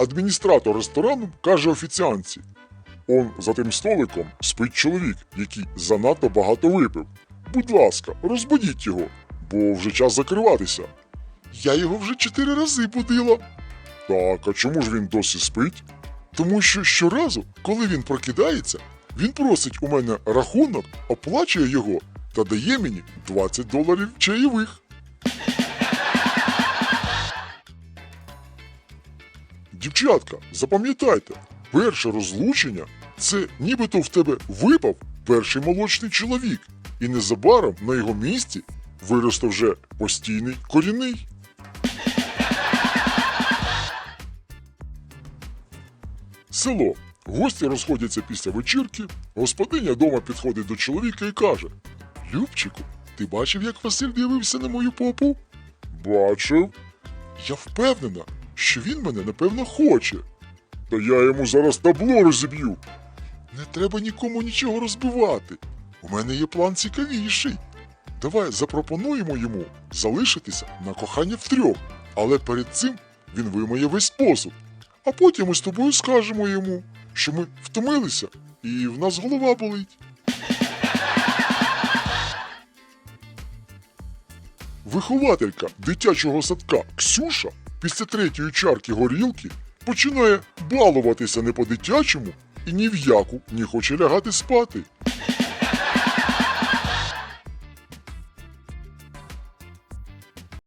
Адміністратор ресторану каже офіціанці: Он за тим столиком спить чоловік, який занадто багато випив. Будь ласка, розбудіть його, бо вже час закриватися. Я його вже чотири рази будила. Так, а чому ж він досі спить? Тому що щоразу, коли він прокидається, він просить у мене рахунок, оплачує його та дає мені 20 доларів чаєвих. Дівчатка, запам'ятайте, перше розлучення це нібито в тебе випав перший молочний чоловік, і незабаром на його місці виросте вже постійний корінний. Село. Гості розходяться після вечірки. Господиня дома підходить до чоловіка і каже: Любчику, ти бачив, як Василь дивився на мою попу? Бачив. Я впевнена, що він мене напевно хоче. Та я йому зараз табло розіб'ю. Не треба нікому нічого розбивати. У мене є план цікавіший. Давай запропонуємо йому залишитися на кохання втрьох, але перед цим він вимиє весь посуд. А потім ми з тобою скажемо йому, що ми втомилися і в нас голова болить. Вихователька дитячого садка Ксюша після третьої чарки горілки починає балуватися не по-дитячому і ні в яку не хоче лягати спати.